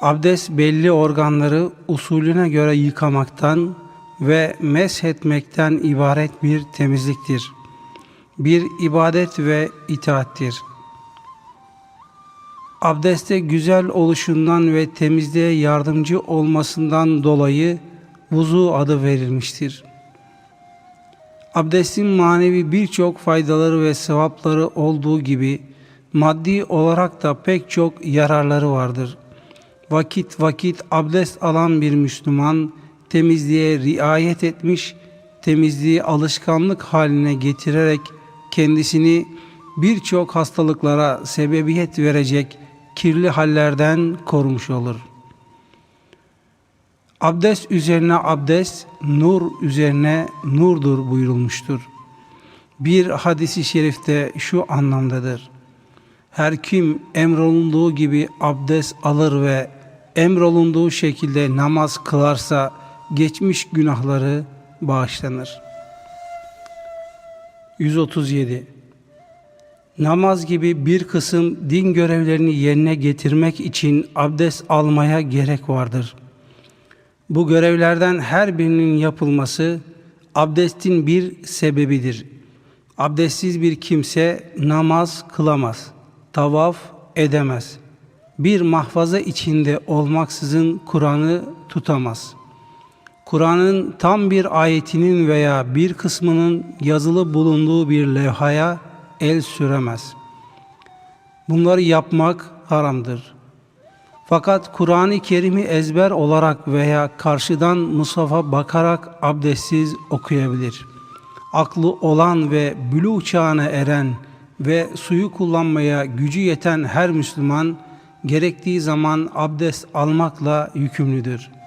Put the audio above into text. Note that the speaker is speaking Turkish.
Abdest belli organları usulüne göre yıkamaktan ve meshetmekten ibaret bir temizliktir. Bir ibadet ve itaattir. Abdeste güzel oluşundan ve temizliğe yardımcı olmasından dolayı vuzu adı verilmiştir. Abdestin manevi birçok faydaları ve sevapları olduğu gibi maddi olarak da pek çok yararları vardır. Vakit vakit abdest alan bir Müslüman temizliğe riayet etmiş, temizliği alışkanlık haline getirerek kendisini birçok hastalıklara sebebiyet verecek kirli hallerden korumuş olur. Abdest üzerine abdest, nur üzerine nurdur buyurulmuştur. Bir hadisi şerifte şu anlamdadır. Her kim emrolunduğu gibi abdest alır ve emrolunduğu şekilde namaz kılarsa geçmiş günahları bağışlanır. 137 Namaz gibi bir kısım din görevlerini yerine getirmek için abdest almaya gerek vardır. Bu görevlerden her birinin yapılması abdestin bir sebebidir. Abdestsiz bir kimse namaz kılamaz, tavaf edemez. Bir mahfaza içinde olmaksızın Kur'an'ı tutamaz. Kur'an'ın tam bir ayetinin veya bir kısmının yazılı bulunduğu bir levhaya el süremez. Bunları yapmak haramdır. Fakat Kur'an-ı Kerim'i ezber olarak veya karşıdan musafa bakarak abdestsiz okuyabilir. Aklı olan ve bülü çağına eren ve suyu kullanmaya gücü yeten her Müslüman gerektiği zaman abdest almakla yükümlüdür.